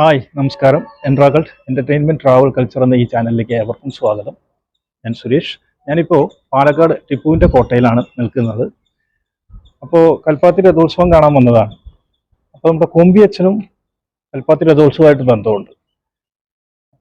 Hi നമസ്കാരം. എൻട്രാഗൾട്ട് entertainment travel culture എന്ന ഈ ചാനലിലേക്ക് ഏവർക്കും സ്വാഗതം. ഞാൻ സുരേഷ്. ഞാനിപ്പോൾ പാലക്കാട് ടിപ്പുവിന്റെ കോട്ടയിലാണ് നിൽക്കുന്നത്. അപ്പോൾ കൽപ്പാത്തി രഥോത്സവം കാണാൻ വന്നതാണ്. അപ്പോൾ നമ്മുടെ കൊമ്പി അച്ഛനും കൽപ്പാത്തി രഥോത്സവമായിട്ട് ബന്ധമുണ്ട്.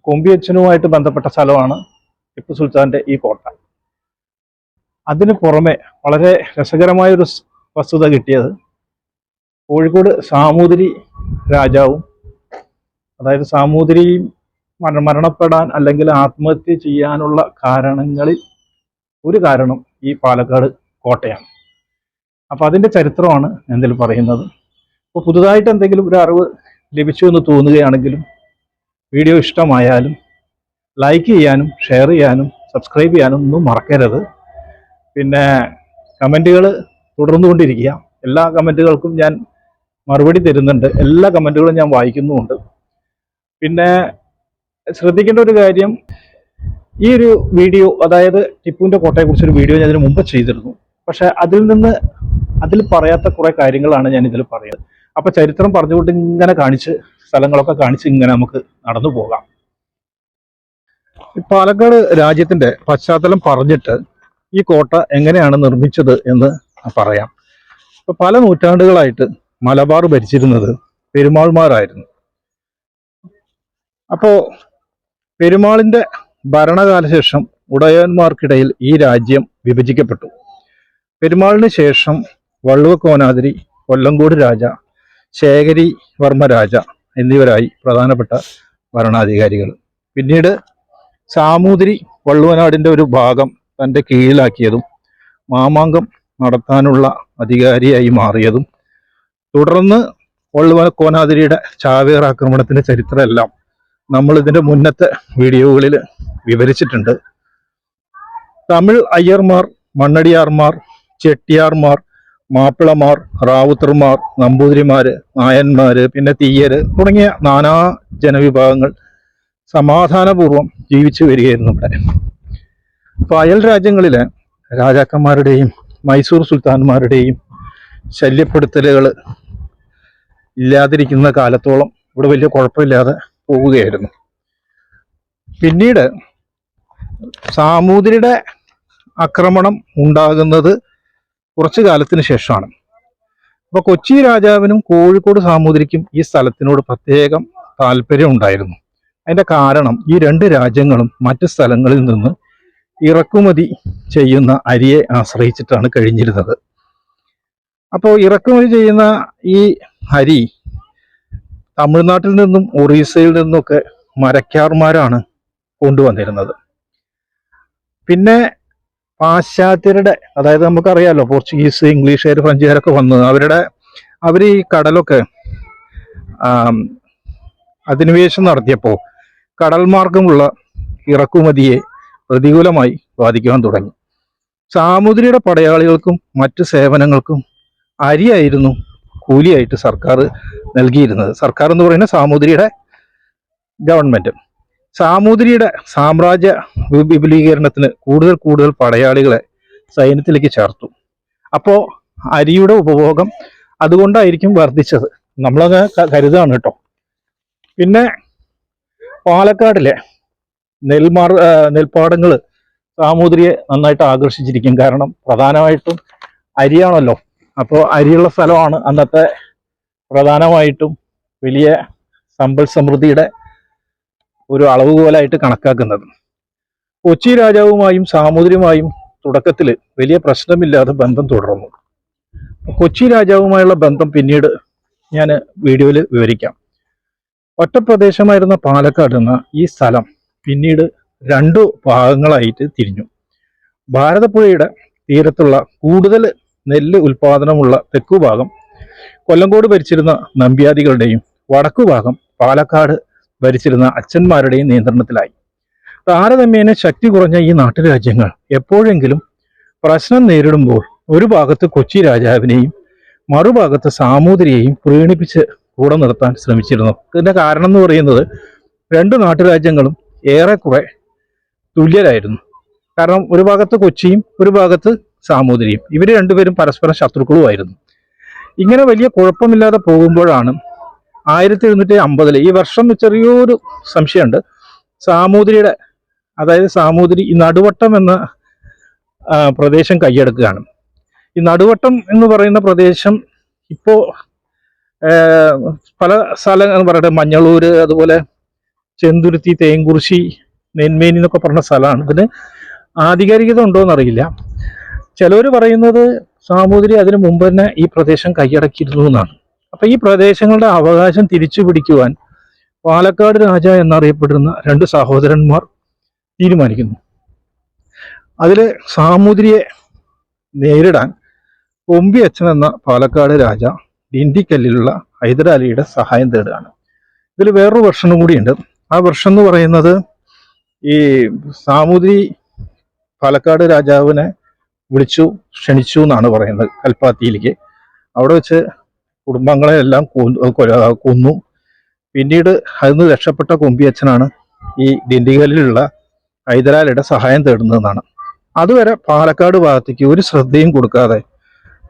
കൊമ്പി അച്ഛനുമായിട്ട് ബന്ധപ്പെട്ട സ്ഥലമാണ് ടിപ്പു സുൽത്താന്റെ ഈ കോട്ട. അതിന് പുറമെ വളരെ രസകരമായൊരു വസ്തുത കിട്ടിയത് കോഴിക്കോട് സാമൂതിരി രാജാവും അതായത് സാമൂതിരി മര- മരണപ്പെടാൻ അല്ലെങ്കിൽ ആത്മഹത്യ ചെയ്യാനുള്ള കാരണങ്ങളിൽ ഒരു കാരണം ഈ പാലക്കാട് കോട്ടയാണ്. അപ്പോൾ അതിന്റെ ചരിത്രമാണ് എന്തിൽ പറയുന്നത്. അപ്പോൾ പുതുതായിട്ട് എന്തെങ്കിലും ഒരു അറിവ് ലഭിച്ചു എന്ന് തോന്നുകയാണെങ്കിലും വീഡിയോ ഇഷ്ടമായാലും ലൈക്ക് ചെയ്യാനും ഷെയർ ചെയ്യാനും സബ്സ്ക്രൈബ് ചെയ്യാനും ഒന്നും മറക്കരുത്. പിന്നെ കമന്റുകൾ തുടർന്നുകൊണ്ടിരിക്കുക. എല്ലാ കമന്റുകൾക്കും ഞാൻ മറുപടി തരുന്നുണ്ട്. എല്ലാ കമന്റുകളും ഞാൻ വായിക്കുന്നുമുണ്ട്. പിന്നെ ശ്രദ്ധിക്കേണ്ട ഒരു കാര്യം ഈ ഒരു വീഡിയോ അതായത് കുറിച്ച് ഒരു വീഡിയോ ഞാൻ ഇതിന് മുമ്പ് ചെയ്തിരുന്നു. പക്ഷെ അതിൽ നിന്ന് അതിൽ പറയാത്ത കുറെ കാര്യങ്ങളാണ് ഞാൻ ഇതിൽ പറയുന്നത്. അപ്പൊ ചരിത്രം പറഞ്ഞുകൊണ്ട് ഇങ്ങനെ കാണിച്ച് സ്ഥലങ്ങളൊക്കെ കാണിച്ച് ഇങ്ങനെ നമുക്ക് നടന്നു പോകാം. പാലക്കാട് രാജ്യത്തിന്റെ പശ്ചാത്തലം പറഞ്ഞിട്ട് ഈ കോട്ട എങ്ങനെയാണ് നിർമ്മിച്ചത് എന്ന് പറയാം. പല നൂറ്റാണ്ടുകളായിട്ട് മലബാർ ഭരിച്ചിരുന്നത് പെരുമാൾമാരായിരുന്നു. അപ്പോ പെരുമാളിന്റെ ഭരണകാലശേഷം ഉടയന്മാർക്കിടയിൽ ഈ രാജ്യം വിഭജിക്കപ്പെട്ടു. പെരുമാളിന് ശേഷം വള്ളുവ കോനാതിരി കൊല്ലങ്കോട് രാജ ശേഖരി വർമ്മ രാജ എന്നിവരായി പ്രധാനപ്പെട്ട ഭരണാധികാരികൾ. പിന്നീട് സാമൂതിരി വള്ളുവനാടിന്റെ ഒരു ഭാഗം തന്റെ കീഴിലാക്കിയതും മാമാങ്കം നടത്താനുള്ള അധികാരിയായി മാറിയതും. തുടർന്ന് വള്ളുവ കോനാതിരിയുടെ ചാവേർ ആക്രമണത്തിന്റെ ചരിത്രമെല്ലാം നമ്മൾ ഇതിന്റെ മുന്നത്തെ വീഡിയോകളിൽ വിവരിച്ചിട്ടുണ്ട്. തമിഴ് അയ്യർമാർ മണ്ണടിയാർമാർ ചെട്ടിയാർമാർ മാപ്പിളമാർ റാവുത്തർമാർ നമ്പൂതിരിമാര് നായന്മാര് പിന്നെ തീയര് തുടങ്ങിയ നാനാ ജനവിഭാഗങ്ങൾ സമാധാനപൂർവം ജീവിച്ചു വരികയായിരുന്നു ഇവിടെ. അപ്പോൾ അയൽ രാജ്യങ്ങളിലെ രാജാക്കന്മാരുടെയും മൈസൂർ സുൽത്താൻമാരുടെയും ശല്യപ്പെടുത്തലുകൾ ഇല്ലാതിരിക്കുന്ന കാലത്തോളം ഇവിടെ വലിയ കുഴപ്പമില്ലാതെ പോവുകയായിരുന്നു. പിന്നീട് സാമൂതിരിയുടെ ആക്രമണം ഉണ്ടാകുന്നത് കുറച്ചു കാലത്തിന് ശേഷമാണ്. അപ്പൊ കൊച്ചി രാജാവിനും കോഴിക്കോട് സാമൂതിരിക്കും ഈ സ്ഥലത്തിനോട് പ്രത്യേകം താല്പര്യം ഉണ്ടായിരുന്നു. അതിന്റെ കാരണം ഈ രണ്ട് രാജ്യങ്ങളും മറ്റ് സ്ഥലങ്ങളിൽ നിന്ന് ഇറക്കുമതി ചെയ്യുന്ന അരിയെ ആശ്രയിച്ചിട്ടാണ് കഴിഞ്ഞിരുന്നത്. അപ്പോൾ ഇറക്കുമതി ചെയ്യുന്ന ഈ അരി തമിഴ്നാട്ടിൽ നിന്നും ഒറീസയിൽ നിന്നൊക്കെ മരക്കാർമാരാണ് കൊണ്ടുവന്നിരുന്നത്. പിന്നെ പാശ്ചാത്യരുടെ അതായത് നമുക്കറിയാലോ പോർച്ചുഗീസ് ഇംഗ്ലീഷുകാർ ഫ്രഞ്ചുകാരൊക്കെ വന്ന് അവരുടെ അവർ ഈ കടലൊക്കെ അധിനിവേശം നടത്തിയപ്പോൾ കടൽ മാർഗമുള്ള ഇറക്കുമതിയെ പ്രതികൂലമായി ബാധിക്കുവാൻ തുടങ്ങി. സാമുദ്രിയുടെ പടയാളികൾക്കും മറ്റു സേവനങ്ങൾക്കും അരിയായിരുന്നു കൂലിയായിട്ട് സർക്കാർ നൽകിയിരുന്നത്. സർക്കാർ എന്ന് പറയുന്നത് സാമൂതിരിയുടെ ഗവൺമെന്റ് സാമൂതിരിയുടെ സാമ്രാജ്യ വിപുലീകരണത്തിന് കൂടുതൽ കൂടുതൽ പടയാളികളെ സൈന്യത്തിലേക്ക് ചേർത്തു. അപ്പോൾ അരിയുടെ ഉപഭോഗം അതുകൊണ്ടായിരിക്കും വർദ്ധിച്ചത്. നമ്മളങ്ങ് ക- കരുതാണ് കേട്ടോ. പിന്നെ പാലക്കാടിലെ നെൽമാർ നെൽപ്പാടങ്ങൾ സാമൂതിരിയെ നന്നായിട്ട് ആകർഷിച്ചിരിക്കും. കാരണം പ്രധാനമായിട്ടും അരിയാണല്ലോ അപ്പോൾ അരിയുള്ള സ്ഥലമാണ് അന്നത്തെ പ്രധാനമായിട്ടും വലിയ സമ്പൽ സമൃദ്ധിയുടെ ഒരു അളവുകോലായിട്ട് കണക്കാക്കുന്നത്. കൊച്ചി രാജാവുമായും സാമൂതിരിയുമായും തുടക്കത്തിൽ വലിയ പ്രശ്നമില്ലാതെ ബന്ധം തുടർന്നു. കൊച്ചി രാജാവുമായുള്ള ബന്ധം പിന്നീട് ഞാൻ വീഡിയോയിൽ വിവരിക്കാം. ഒറ്റപ്രദേശമായിരുന്ന പാലക്കാട് എന്ന ഈ സ്ഥലം പിന്നീട് രണ്ടു ഭാഗങ്ങളായിട്ട് തിരിഞ്ഞു. ഭാരതപ്പുഴയുടെ തീരത്തുള്ള കൂടുതൽ നെല്ല് ഉൽപാദനമുള്ള തെക്കുഭാഗം കൊല്ലങ്കോട് ഭരിച്ചിരുന്ന നമ്പ്യാദികളുടെയും വടക്കുഭാഗം പാലക്കാട് ഭരിച്ചിരുന്ന അച്ഛന്മാരുടെയും നിയന്ത്രണത്തിലായി. താരതമ്യേന ശക്തി കുറഞ്ഞ ഈ നാട്ടുരാജ്യങ്ങൾ എപ്പോഴെങ്കിലും പ്രശ്നം നേരിടുമ്പോൾ ഒരു ഭാഗത്ത് കൊച്ചി രാജാവിനെയും മറുഭാഗത്ത് സാമൂതിരിയെയും പ്രീണിപ്പിച്ച് കൂടെ നിർത്താൻ ശ്രമിച്ചിരുന്നു. ഇതിന്റെ കാരണം എന്ന് പറയുന്നത് രണ്ട് നാട്ടുരാജ്യങ്ങളും ഏറെക്കുറെ തുല്യരായിരുന്നു. കാരണം ഒരു ഭാഗത്ത് കൊച്ചിയും ഒരു ഭാഗത്ത് സാമൂതിരിയും. ഇവർ രണ്ടുപേരും പരസ്പരം ശത്രുക്കളുമായിരുന്നു. ഇങ്ങനെ വലിയ കുഴപ്പമില്ലാതെ പോകുമ്പോഴാണ് ആയിരത്തി എഴുന്നൂറ്റി അമ്പതിൽ ഈ വർഷം ചെറിയൊരു സംശയമുണ്ട്. സാമൂതിരിയുടെ അതായത് സാമൂതിരി ഈ നടുവട്ടം എന്ന പ്രദേശം കൈയടക്കുകയാണ്. ഈ നടുവട്ടം എന്ന് പറയുന്ന പ്രദേശം ഇപ്പോ പല സ്ഥലങ്ങൾ പറയട്ടെ മഞ്ഞളൂർ അതുപോലെ ചെന്തുരുത്തി തേങ്കുറിശി നെന്മേനി എന്നൊക്കെ പറഞ്ഞ സ്ഥലമാണ്. ഇതിന് ആധികാരികത ഉണ്ടോ എന്നറിയില്ല ചിലവർ പറയുന്നത് സാമൂതിരി അതിനു മുമ്പ് തന്നെ ഈ പ്രദേശം കൈയടക്കിയിരുന്നു എന്നാണ്. അപ്പൊ ഈ പ്രദേശങ്ങളുടെ അവകാശം തിരിച്ചു പിടിക്കുവാൻ പാലക്കാട് രാജ എന്നറിയപ്പെടുന്ന രണ്ട് സഹോദരന്മാർ തീരുമാനിക്കുന്നു. അതിൽ സാമൂതിരിയെ നേരിടാൻ കൊമ്പി അച്ഛൻ എന്ന പാലക്കാട് രാജ ഡിണ്ടിക്കല്ലിലുള്ള ഹൈദരാലിയുടെ സഹായം തേടുകയാണ്. ഇതിൽ വേറൊരു വെർഷനും കൂടിയുണ്ട്. ആ വെർഷൻ എന്ന് പറയുന്നത് ഈ സാമൂതിരി പാലക്കാട് രാജാവിനെ വിളിച്ചു ക്ഷണിച്ചു എന്നാണ് പറയുന്നത് കൽപ്പാത്തിയിലേക്ക്. അവിടെ വെച്ച് കുടുംബങ്ങളെ എല്ലാം കൊന്നു- പിന്നീട് അതിൽ നിന്ന് രക്ഷപ്പെട്ട കൊമ്പിയച്ഛനാണ് ഈ ഡിണ്ടിഗലിലുള്ള ഹൈദരാലിയുടെ സഹായം തേടുന്നതെന്നാണ്. അതുവരെ പാലക്കാട് ഭാഗത്തേക്ക് ഒരു ശ്രദ്ധയും കൊടുക്കാതെ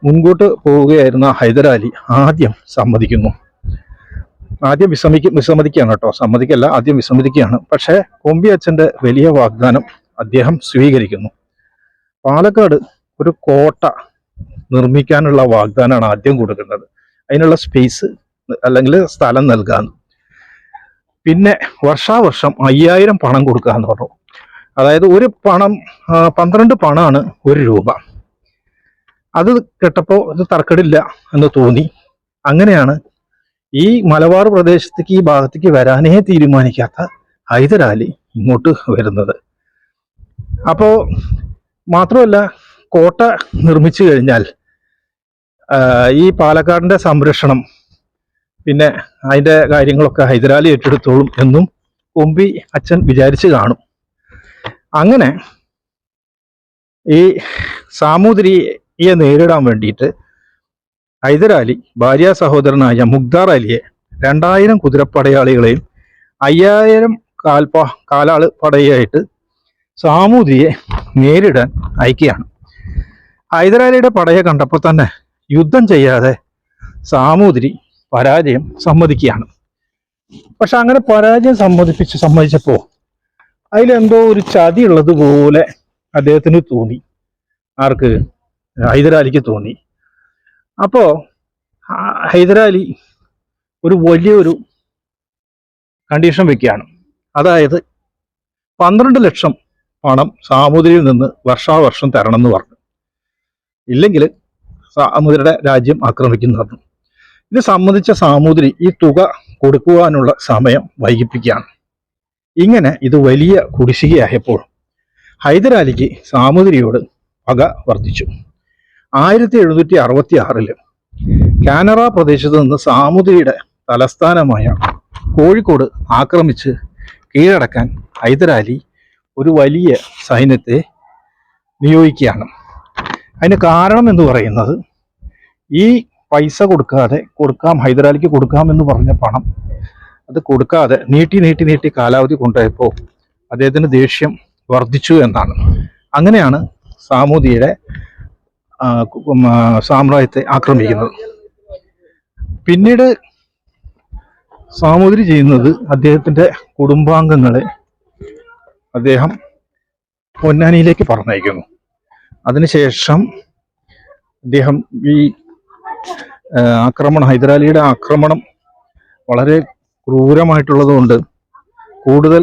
മുൻകൂട്ട് പോവുകയായിരുന്ന ഹൈദരാലി ആദ്യം സമ്മതിക്കുന്നു. ആദ്യം വിസമ്മതിക്ക വിസമ്മതിക്കുകയാണ് കേട്ടോ. സമ്മതിക്കല്ല ആദ്യം വിസമ്മതിക്കുകയാണ്. പക്ഷേ കൊമ്പി അച്ഛന്റെ വലിയ വാഗ്ദാനം അദ്ദേഹം സ്വീകരിക്കുന്നു. പാലക്കാട് ഒരു കോട്ട നിർമ്മിക്കാനുള്ള വാഗ്ദാനമാണ് ആദ്യം കൊടുക്കുന്നത്. അതിനുള്ള സ്പേസ് അല്ലെങ്കിൽ സ്ഥലം നൽകാന്ന് പിന്നെ വർഷാവർഷം അയ്യായിരം പണം കൊടുക്കാന്ന് പറഞ്ഞു. അതായത് ഒരു പണം പന്ത്രണ്ട് പണമാണ് ഒരു രൂപ. അത് കേട്ടപ്പോൾ ഇത് തർക്കടില്ല എന്ന് തോന്നി. അങ്ങനെയാണ് ഈ മലബാർ പ്രദേശത്തേക്ക് ഈ ഭാഗത്തേക്ക് വരാനേ തീരുമാനിക്കാത്ത ഹൈദരാലി ഇങ്ങോട്ട് വരുന്നത്. അപ്പോ മാത്രമല്ല കോട്ട നിർമ്മിച്ചു കഴിഞ്ഞാൽ ഈ പാലക്കാടിന്റെ സംരക്ഷണം പിന്നെ അതിന്റെ കാര്യങ്ങളൊക്കെ ഹൈദരാലി ഏറ്റെടുത്തോളും എന്നും കൊമ്പി അച്ഛൻ വിചാരിച്ചു കാണും. അങ്ങനെ ഈ സാമൂതിരിയെ നേരിടാൻ വേണ്ടിയിട്ട് ഹൈദരാലി ഭാര്യ സഹോദരനായ മുഗ്ദാർ അലിയെ രണ്ടായിരം കുതിരപ്പടയാളികളെയും അയ്യായിരം കാൽപ കാലാൾ പടയായിട്ട് സാമൂതിരിയെ നേരിടാൻ അയക്കുകയാണ്. ഹൈദരാലിയുടെ പടയെ കണ്ടപ്പോൾ തന്നെ യുദ്ധം ചെയ്യാതെ സാമൂതിരി പരാജയം സമ്മതിക്കുകയാണ്. പക്ഷെ അങ്ങനെ പരാജയം സമ്മതിപ്പിച്ച് സമ്മതിച്ചപ്പോൾ അതിലെന്തോ ഒരു ചതി ഉള്ളതുപോലെ അദ്ദേഹത്തിന് തോന്നി. ആർക്ക്? ഹൈദരാലിക്ക് തോന്നി. അപ്പോ ഹൈദരാലി ഒരു വലിയൊരു കണ്ടീഷൻ വെക്കുകയാണ്. അതായത് പന്ത്രണ്ട് ലക്ഷം പണം സാമൂതിരിയിൽ നിന്ന് വർഷാവർഷം തരണം എന്ന് പറഞ്ഞു. ഇല്ലെങ്കിൽ സാമൂതിരിയുടെ രാജ്യം ആക്രമിക്കുന്നതെന്ന് ഇത് സംബന്ധിച്ച സാമൂതിരി ഈ തുക കൊടുക്കുവാനുള്ള സമയം വൈകിപ്പിക്കുകയാണ്. ഇങ്ങനെ ഇത് വലിയ കുടിശ്ശികയായപ്പോൾ ഹൈദരാലിക്ക് സാമൂതിരിയോട് പക വർദ്ധിച്ചു. ആയിരത്തി എഴുന്നൂറ്റി അറുപത്തി ആറിൽ കാനറ പ്രദേശത്ത് നിന്ന് സാമൂതിരിയുടെ തലസ്ഥാനമായ കോഴിക്കോട് ആക്രമിച്ച് കീഴടക്കാൻ ഹൈദരാലി ഒരു വലിയ സൈന്യത്തെ നിയോഗിക്കുകയാണ്. അതിന് കാരണം എന്ന് പറയുന്നത് ഈ പൈസ കൊടുക്കാതെ കൊടുക്കാം ഹൈദരാലിക്ക് കൊടുക്കാം എന്ന് പറഞ്ഞ പണം അത് കൊടുക്കാതെ നീട്ടി നീട്ടി നീട്ടി കാലാവധി കൊണ്ടുപോയപ്പോൾ അദ്ദേഹത്തിന് ദേഷ്യം വർദ്ധിച്ചു എന്നാണ്. അങ്ങനെയാണ് സാമൂതിയുടെ സാമ്രാജ്യത്തെ ആക്രമിക്കുന്നത്. പിന്നീട് സാമൂതിരി ചെയ്യുന്നത് അദ്ദേഹത്തിന്റെ കുടുംബാംഗങ്ങളെ അദ്ദേഹം പൊന്നാനിയിലേക്ക് പറഞ്ഞയക്കുന്നു. അതിനുശേഷം അദ്ദേഹം ഈ ആക്രമണം ഹൈദരാലിയുടെ ആക്രമണം വളരെ ക്രൂരമായിട്ടുള്ളതുകൊണ്ട് കൂടുതൽ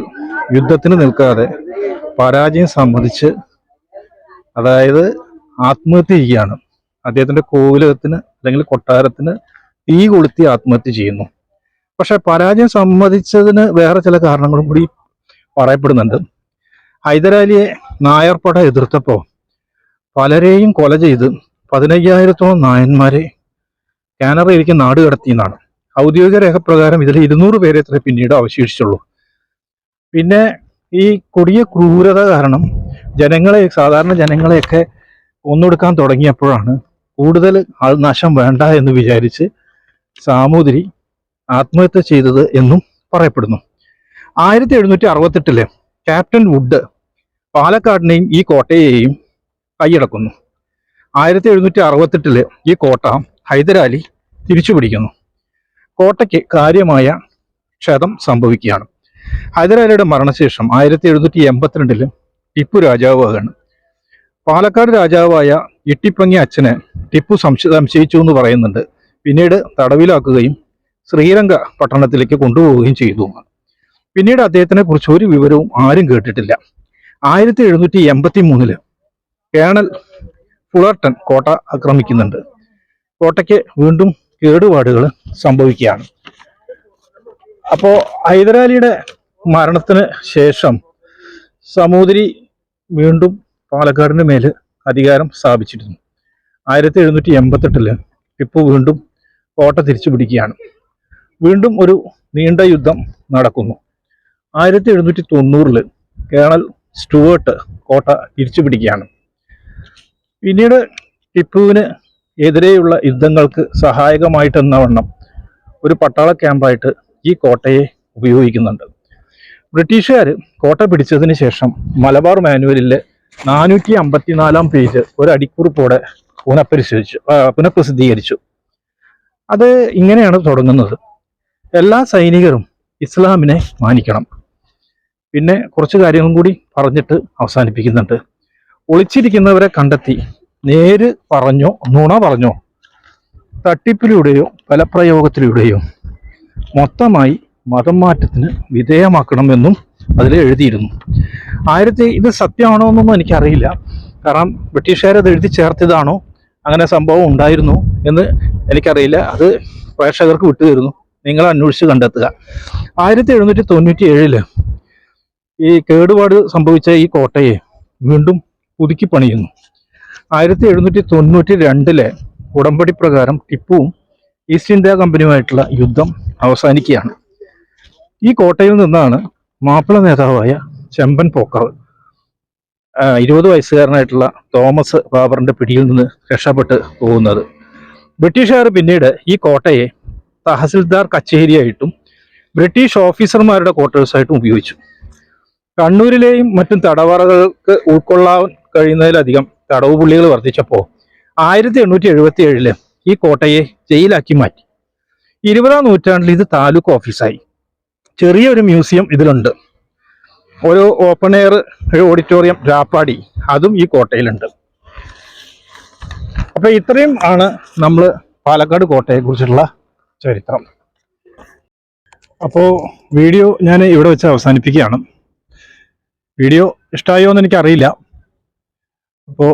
യുദ്ധത്തിന് നിൽക്കാതെ പരാജയം സമ്മതിച്ച് അതായത് ആത്മഹത്യ ചെയ്യുകയാണ്. അദ്ദേഹത്തിന്റെ കോവിലകത്തിന് അല്ലെങ്കിൽ കൊട്ടാരത്തിന് തീ കൊളുത്തി ആത്മഹത്യ ചെയ്യുന്നു. പക്ഷെ പരാജയം സമ്മതിച്ചതിന് വേറെ ചില കാരണങ്ങളും കൂടി പറയപ്പെടുന്നുണ്ട്. ഹൈദരാലിയെ നായർപ്പട എതിർത്തപ്പോൾ പലരെയും കൊല ചെയ്ത് പതിനയ്യായിരത്തോളം നായന്മാരെ കാനറയിലേക്ക് നാട് കടത്തി എന്നാണ് ഔദ്യോഗിക രേഖപ്രകാരം ഇതിൽ ഇരുന്നൂറ് പേരെ അത്ര പിന്നീട് അവശേഷിച്ചുള്ളൂ. പിന്നെ ഈ കൊടിയ ക്രൂരത കാരണം ജനങ്ങളെ സാധാരണ ജനങ്ങളെയൊക്കെ കൊന്നൊടുക്കാൻ തുടങ്ങിയപ്പോഴാണ് കൂടുതൽ നാശം വേണ്ട എന്ന് വിചാരിച്ച് സാമൂതിരി ആത്മഹത്യ ചെയ്തത് എന്നും പറയപ്പെടുന്നു. ആയിരത്തി എഴുന്നൂറ്റി അറുപത്തെട്ടിൽ ക്യാപ്റ്റൻ വുഡ് പാലക്കാടിനെയും ഈ കോട്ടയെയും കൈയടക്കുന്നു. ആയിരത്തി എഴുന്നൂറ്റി അറുപത്തെട്ടിൽ ഈ കോട്ട ഹൈദരാലി തിരിച്ചു പിടിക്കുന്നു കോട്ടയ്ക്ക് കാര്യമായ ക്ഷതം സംഭവിക്കുകയാണ്. ഹൈദരാലിയുടെ മരണശേഷം ആയിരത്തി എഴുന്നൂറ്റി എൺപത്തിരണ്ടിൽ ടിപ്പു രാജാവാണ് പാലക്കാട് രാജാവായ ഇട്ടിപ്പങ്ങി അച്ഛനെ ടിപ്പു സംശ സംശയിച്ചു എന്ന് പറയുന്നുണ്ട്. പിന്നീട് തടവിലാക്കുകയും ശ്രീരംഗ പട്ടണത്തിലേക്ക് കൊണ്ടുപോവുകയും ചെയ്തു. പിന്നീട് അദ്ദേഹത്തിനെ കുറിച്ച് ഒരു വിവരവും ആരും കേട്ടിട്ടില്ല. ആയിരത്തി എഴുന്നൂറ്റി എൺപത്തി മൂന്നിൽ കേണൽ ഫുളർട്ടൺ കോട്ട ആക്രമിക്കുന്നുണ്ട്. കോട്ടയ്ക്ക് വീണ്ടും കേടുപാടുകൾ സംഭവിക്കുകയാണ്. അപ്പോ ഹൈദരാലിയുടെ മരണത്തിന് ശേഷം സമൂതിരി വീണ്ടും പാലക്കാടിന് മേൽ അധികാരം സ്ഥാപിച്ചിരുന്നു. ആയിരത്തി എഴുന്നൂറ്റി എൺപത്തെട്ടിൽ ടിപ്പു വീണ്ടും കോട്ട തിരിച്ചു പിടിക്കുകയാണ് വീണ്ടും ഒരു നീണ്ട യുദ്ധം നടക്കുന്നു. ആയിരത്തി എഴുന്നൂറ്റി തൊണ്ണൂറിൽ കേണൽ സ്റ്റുവേർട്ട് കോട്ട തിരിച്ചു പിടിക്കുകയാണ് പിന്നീട് ടിപ്പുവിന് എതിരെയുള്ള യുദ്ധങ്ങൾക്ക് സഹായകമായിട്ടെന്ന വണ്ണം ഒരു പട്ടാള ക്യാമ്പായിട്ട് ഈ കോട്ടയെ ഉപയോഗിക്കുന്നുണ്ട്. ബ്രിട്ടീഷുകാർ കോട്ട പിടിച്ചതിന് ശേഷം മലബാർ മാനുവലിലെ നാനൂറ്റി അമ്പത്തിനാലാം പേജ് ഒരു അടിക്കുറിപ്പോടെ പുനഃപരിശോധിച്ചു പുനഃപ്രസിദ്ധീകരിച്ചു. അത് ഇങ്ങനെയാണ് തുടങ്ങുന്നത്. എല്ലാ സൈനികരും ഇസ്ലാമിനെ മാനിക്കണം. പിന്നെ കുറച്ച് കാര്യങ്ങളും കൂടി പറഞ്ഞിട്ട് അവസാനിപ്പിക്കുന്നുണ്ട്. ഒളിച്ചിരിക്കുന്നവരെ കണ്ടെത്തി നേര് പറഞ്ഞോ നുണ പറഞ്ഞോ തട്ടിപ്പിലൂടെയോ ഫലപ്രയോഗത്തിലൂടെയോ മൊത്തമായി മതം മാറ്റത്തിന് വിധേയമാക്കണമെന്നും അതിൽ എഴുതിയിരുന്നു. ആയിരത്തി ഇത് സത്യമാണോ എന്നൊന്നും എനിക്കറിയില്ല. കാരണം ബ്രിട്ടീഷുകാരത് എഴുതി ചേർത്തതാണോ? അങ്ങനെ സംഭവം ഉണ്ടായിരുന്നു എന്ന് എനിക്കറിയില്ല. അത് പ്രേക്ഷകർക്ക് വിട്ടുതരുന്നു. നിങ്ങൾ അന്വേഷിച്ച് കണ്ടെത്തുക. ആയിരത്തി എഴുന്നൂറ്റി തൊണ്ണൂറ്റി ഏഴിൽ ഈ കേടുപാട് സംഭവിച്ച ഈ കോട്ടയെ വീണ്ടും പുതുക്കി പണിയുന്നു. ആയിരത്തി എഴുന്നൂറ്റി തൊണ്ണൂറ്റി രണ്ടിലെ ഉടമ്പടി പ്രകാരം ടിപ്പുവും ഈസ്റ്റ് ഇന്ത്യ കമ്പനിയുമായിട്ടുള്ള യുദ്ധം അവസാനിക്കുകയാണ്. ഈ കോട്ടയിൽ നിന്നാണ് മാപ്പിള നേതാവായ ചെമ്പൻ പോക്കാവ് ഇരുപത് വയസ്സുകാരനായിട്ടുള്ള തോമസ് ബാബറിന്റെ പിടിയിൽ നിന്ന് രക്ഷപ്പെട്ട് പോകുന്നത്. ബ്രിട്ടീഷുകാർ പിന്നീട് ഈ കോട്ടയെ തഹസിൽദാർ കച്ചേരിയായിട്ടും ബ്രിട്ടീഷ് ഓഫീസർമാരുടെ ക്വാർട്ടേഴ്സായിട്ടും ഉപയോഗിച്ചു. കണ്ണൂരിലെയും മറ്റും തടവറകൾക്ക് ഉൾക്കൊള്ളാൻ കഴിയുന്നതിലധികം തടവ് പുള്ളികൾ വർദ്ധിച്ചപ്പോൾ ആയിരത്തി എണ്ണൂറ്റി എഴുപത്തി ഏഴിൽ ഈ കോട്ടയെ ജയിലാക്കി മാറ്റി. ഇരുപതാം നൂറ്റാണ്ടിൽ ഇത് താലൂക്ക് ഓഫീസായി. ചെറിയൊരു മ്യൂസിയം ഇതിലുണ്ട്. ഒരു ഓപ്പൺ എയർ ഓഡിറ്റോറിയം രാപ്പാടി അതും ഈ കോട്ടയിലുണ്ട്. അപ്പൊ ഇത്രയും ആണ് നമ്മൾ പാലക്കാട് കോട്ടയെ ചരിത്രം. അപ്പോൾ വീഡിയോ ഞാൻ ഇവിടെ വെച്ച് അവസാനിപ്പിക്കുകയാണ്. വീഡിയോ ഇഷ്ടമായോ എന്ന് എനിക്കറിയില്ല. അപ്പോൾ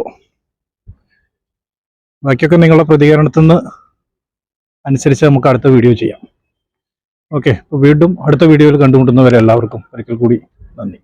ബാക്കിയൊക്കെ നിങ്ങളുടെ പ്രതികരണത്തിൽ നിന്ന് അനുസരിച്ച് നമുക്ക് അടുത്ത വീഡിയോ ചെയ്യാം. ഓക്കെ അപ്പോൾ വീണ്ടും അടുത്ത വീഡിയോയിൽ കണ്ടുമുട്ടുന്നവരെ എല്ലാവർക്കും ഒരിക്കൽ കൂടി നന്ദി.